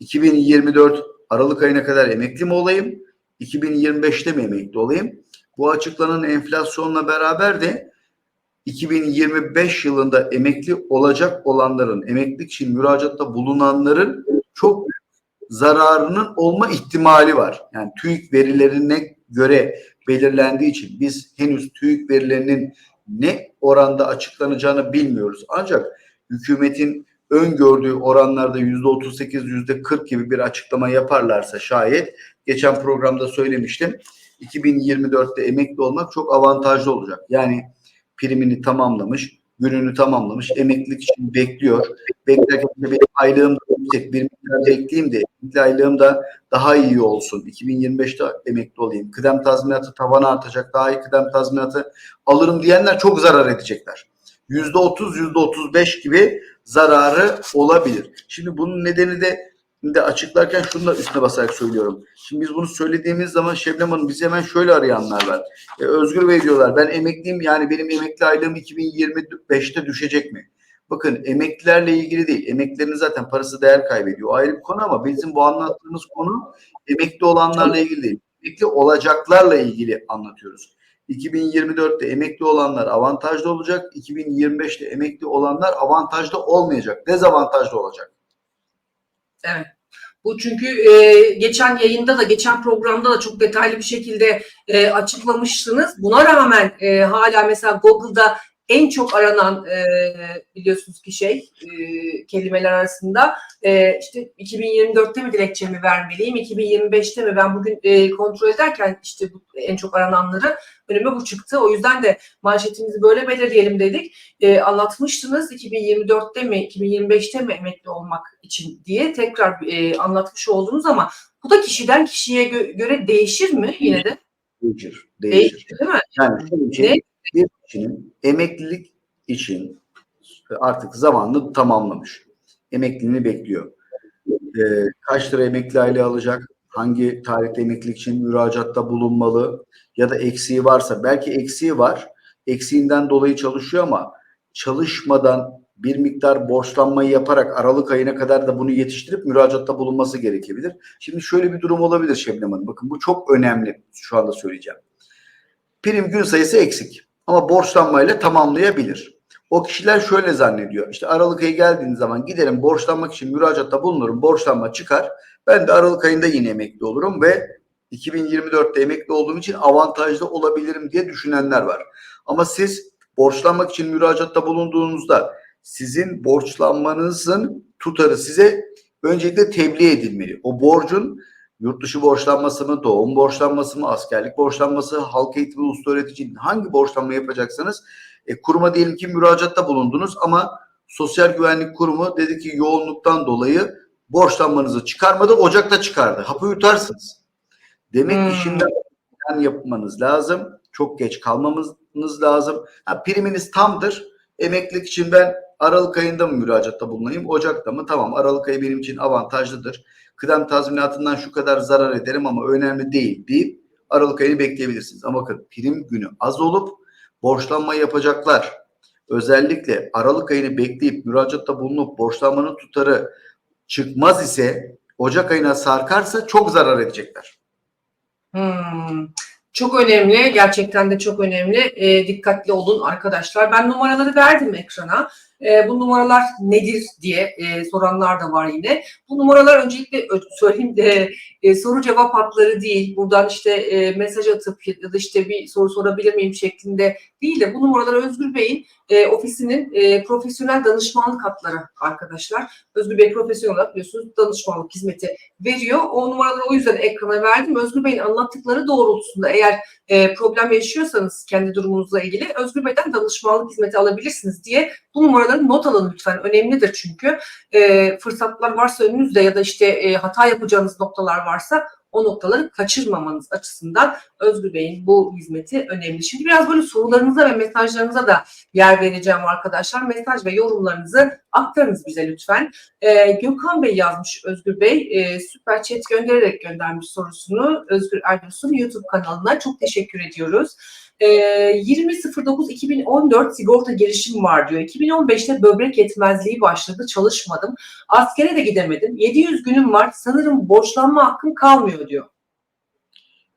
2024 Aralık ayına kadar emekli mi olayım? 2025'te mi emekli olayım? Bu açıklanan enflasyonla beraber de 2025 yılında emekli olacak olanların, emeklilik için müracaatta bulunanların çok zararının olma ihtimali var. Yani TÜİK verilerine göre belirlendiği için biz henüz TÜİK verilerinin ne oranda açıklanacağını bilmiyoruz. Ancak hükümetin öngördüğü oranlarda yüzde 38, yüzde 40 gibi bir açıklama yaparlarsa şayet geçen programda söylemiştim. 2024'te emekli olmak çok avantajlı olacak. Yani primini tamamlamış, gününü tamamlamış, emeklilik için bekliyor. Beklerken de benim aylığım da yüksek, bir miktar bekleyeyim de emekli aylığım da daha iyi olsun. 2025'te emekli olayım. Kıdem tazminatı tavanı artacak, daha iyi kıdem tazminatı alırım diyenler çok zarar edecekler. Yüzde otuz, yüzde otuz beş gibi zararı olabilir. Şimdi bunun nedeni de de açıklarken şunu da üstüne basarak söylüyorum. Şimdi biz bunu söylediğimiz zaman Şebnem Hanım bizi hemen şöyle arayanlar var. E, Özgür Bey diyorlar ben emekliyim yani benim emekli aylığım 2025'te düşecek mi? Bakın emeklilerle ilgili değil. Emeklilerin zaten parası değer kaybediyor. O ayrı bir konu ama bizim bu anlattığımız konu emekli olanlarla ilgili değil. Emekli olacaklarla ilgili anlatıyoruz. 2024'te emekli olanlar avantajlı olacak. 2025'te emekli olanlar avantajlı olmayacak. Dezavantajlı olacak. Evet. Bu çünkü e, geçen yayında da geçen programda da çok detaylı bir şekilde e, açıklamıştınız. Buna rağmen e, hala mesela Google'da en çok aranan e, biliyorsunuz ki şey e, kelimeler arasında e, işte 2024'te mi dilekçemi vermeliyim, 2025'te mi? Ben bugün e, kontrol ederken işte bu, en çok arananları önüme bu çıktı. O yüzden de manşetimizi böyle belirleyelim dedik. E, anlatmıştınız 2024'te mi, 2025'te mi emekli olmak için diye tekrar e, anlatmış oldunuz ama bu da kişiden kişiye gö- göre değişir mi yine de? Değişir. Değişir. Değişir değil mi? Yani şöyle bir şey, bir kişinin emeklilik için artık zamanını tamamlamış. Emekliliğini bekliyor. Ee, kaç lira emekli aylığı alacak? Hangi tarihte emeklilik için müracaatta bulunmalı? Ya da eksiği varsa, belki eksiği var. Eksiğinden dolayı çalışıyor ama çalışmadan bir miktar borçlanmayı yaparak Aralık ayına kadar da bunu yetiştirip müracaatta bulunması gerekebilir. Şimdi şöyle bir durum olabilir Şebnem Hanım. Bakın bu çok önemli şu anda söyleyeceğim. Prim gün sayısı eksik ama borçlanmayla tamamlayabilir. O kişiler şöyle zannediyor. İşte Aralık ayı geldiğiniz zaman giderim borçlanmak için müracaatta bulunurum. Borçlanma çıkar. Ben de Aralık ayında yine emekli olurum ve 2024'te emekli olduğum için avantajlı olabilirim diye düşünenler var. Ama siz borçlanmak için müracaatta bulunduğunuzda sizin borçlanmanızın tutarı size öncelikle tebliğ edilmeli. O borcun yurt dışı borçlanması mı, doğum borçlanması mı, askerlik borçlanması, halk eğitimi, usta öğretici hangi borçlanma yapacaksanız e, kuruma diyelim ki müracaatta bulundunuz ama Sosyal Güvenlik Kurumu dedi ki yoğunluktan dolayı borçlanmanızı çıkarmadı, Ocak'ta çıkardı. Hapı yutarsınız. Demek ki Hmm. şimdiden plan yapmanız lazım. Çok geç kalmamanız lazım. Ha, priminiz tamdır. Emeklilik için ben Aralık ayında mı müracaatta bulunayım, Ocak'ta mı? Tamam Aralık ayı benim için avantajlıdır. Kıdem tazminatından şu kadar zarar ederim ama önemli değil deyip Aralık ayını bekleyebilirsiniz. Ama bakın prim günü az olup borçlanma yapacaklar. Özellikle Aralık ayını bekleyip müracaatta bulunup borçlanmanın tutarı çıkmaz ise Ocak ayına sarkarsa çok zarar edecekler. Hmm. Çok önemli. Gerçekten de çok önemli. E, dikkatli olun arkadaşlar. Ben numaraları verdim ekrana. E, bu numaralar nedir diye e, soranlar da var yine. Bu numaralar öncelikle söyleyeyim de e, soru cevap hatları değil. Buradan işte e, mesaj atıp ya da işte bir soru sorabilir miyim şeklinde değil de bu numaralar Özgür Bey'in e, ofisinin e, profesyonel danışmanlık hatları arkadaşlar. Özgür Bey profesyonel olarak biliyorsunuz danışmanlık hizmeti veriyor. O numaraları o yüzden ekrana verdim. Özgür Bey'in anlattıkları doğrultusunda eğer e, problem yaşıyorsanız kendi durumunuzla ilgili Özgür Bey'den danışmanlık hizmeti alabilirsiniz diye bu numaraları not alın lütfen. Önemlidir çünkü. E, fırsatlar varsa önünüzde ya da işte e, hata yapacağınız noktalar varsa o noktaları kaçırmamanız açısından Özgür Bey'in bu hizmeti önemli. Şimdi biraz böyle sorularınıza ve mesajlarınıza da yer vereceğim arkadaşlar. Mesaj ve yorumlarınızı aktarınız bize lütfen. Ee, Gökhan Bey yazmış Özgür Bey. E, süper chat göndererek göndermiş sorusunu Özgür Erdoğan'ın YouTube kanalına. Çok teşekkür ediyoruz. E, 20.09.2014 sigorta girişim var diyor. 2015'te böbrek yetmezliği başladı. Çalışmadım. Askere de gidemedim. 700 günüm var. Sanırım borçlanma hakkım kalmıyor diyor.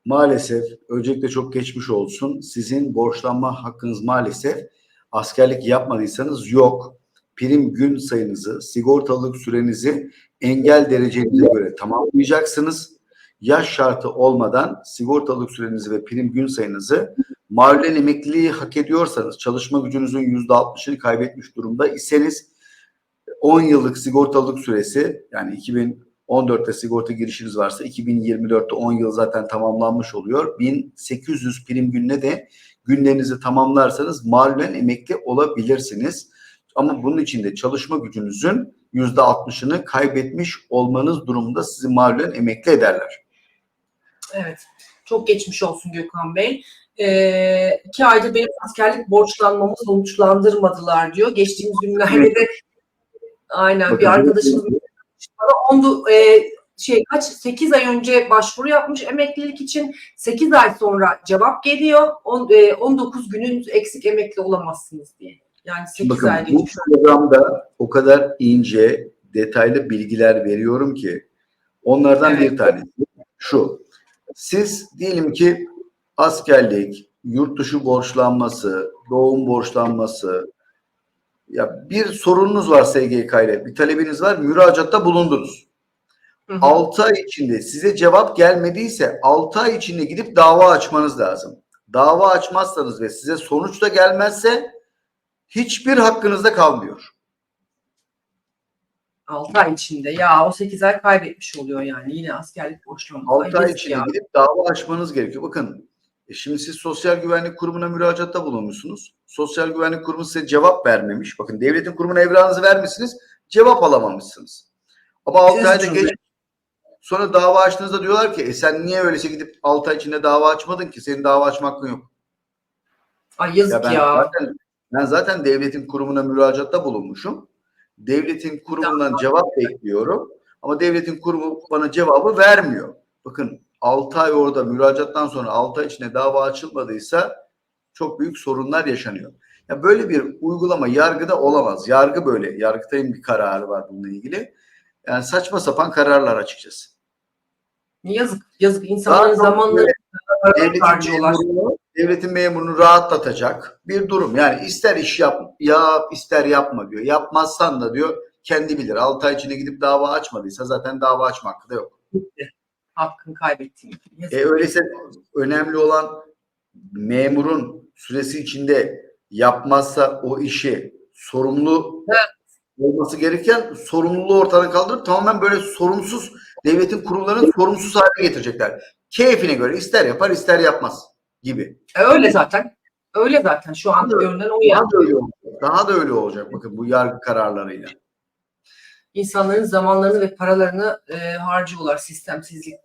Maalesef öncelikle çok geçmiş olsun. Sizin borçlanma hakkınız maalesef askerlik yapmadıysanız yok. Prim gün sayınızı, sigortalılık sürenizi engel derecenize göre tamamlayacaksınız. Yaş şartı olmadan sigortalılık sürenizi ve prim gün sayınızı mahallen emekliliği hak ediyorsanız, çalışma gücünüzün %60'ını kaybetmiş durumda iseniz 10 yıllık sigortalılık süresi yani 2014'te sigorta girişiniz varsa 2024'te 10 yıl zaten tamamlanmış oluyor. 1800 prim gününe de günlerinizi tamamlarsanız mahallen emekli olabilirsiniz. Ama bunun için de çalışma gücünüzün %60'ını kaybetmiş olmanız durumunda sizi mahallen emekli ederler. Evet. Çok geçmiş olsun Gökhan Bey. Ee, iki aydır benim askerlik borçlanmamı sonuçlandırmadılar diyor. Geçtiğimiz günlerde de aynen Bakın, bir arkadaşımız bana ondu, e, şey kaç 8 ay önce başvuru yapmış emeklilik için 8 ay sonra cevap geliyor. On, e, 19 günün eksik emekli olamazsınız diye. Yani 8 Bakın ay bu programda o kadar ince, detaylı bilgiler veriyorum ki onlardan Evet. bir tanesi şu. Siz diyelim ki askerlik, yurt dışı borçlanması, doğum borçlanması ya bir sorununuz var SGK ile, bir talebiniz var, müracaatta bulundunuz. Hı hı. 6 ay içinde size cevap gelmediyse 6 ay içinde gidip dava açmanız lazım. Dava açmazsanız ve size sonuç da gelmezse hiçbir hakkınızda kalmıyor. 6 ay içinde. Ya o 8 ay kaybetmiş oluyor yani. Yine askerlik borçlanması. 6 ay içinde ya. gidip dava açmanız gerekiyor. Bakın e şimdi siz Sosyal Güvenlik Kurumu'na müracaatta bulunmuşsunuz. Sosyal Güvenlik Kurumu size cevap vermemiş. Bakın devletin kurumuna evranınızı vermişsiniz. Cevap alamamışsınız. Ama 6 ayda geç sonra dava açtığınızda diyorlar ki e sen niye öyleyse gidip 6 ay içinde dava açmadın ki? Senin dava açma hakkın yok. Ay yazık Ya ya. ben zaten ben zaten devletin kurumuna müracaatta bulunmuşum. Devletin kurumundan cevap bekliyorum. Ama devletin kurumu bana cevabı vermiyor. Bakın 6 ay orada müracaattan sonra 6 ay içinde dava açılmadıysa çok büyük sorunlar yaşanıyor. Ya böyle bir uygulama yargıda olamaz. Yargı böyle. Yargıtay'ın bir kararı var bununla ilgili. Yani saçma sapan kararlar açıkçası. Yazık. Yazık. İnsanların para devletin memurunu, devletin memurunu rahatlatacak bir durum. Yani ister iş yap, yap ister yapma diyor. Yapmazsan da diyor kendi bilir. 6 ay içinde gidip dava açmadıysa zaten dava açma hakkı da yok. Hakkını. Yazık. E öyleyse önemli olan memurun süresi içinde yapmazsa o işi sorumlu olması gereken sorumluluğu ortadan kaldırıp tamamen böyle sorumsuz devletin kurumlarını sorumsuz hale getirecekler. Keyfine göre ister yapar ister yapmaz gibi. E, öyle zaten. Öyle zaten. Şu an görünen o. Daha da öyle olacak. Daha da öyle olacak bakın bu yargı kararlarıyla. İnsanların zamanlarını ve paralarını e, harcıyorlar sistemsizlikten.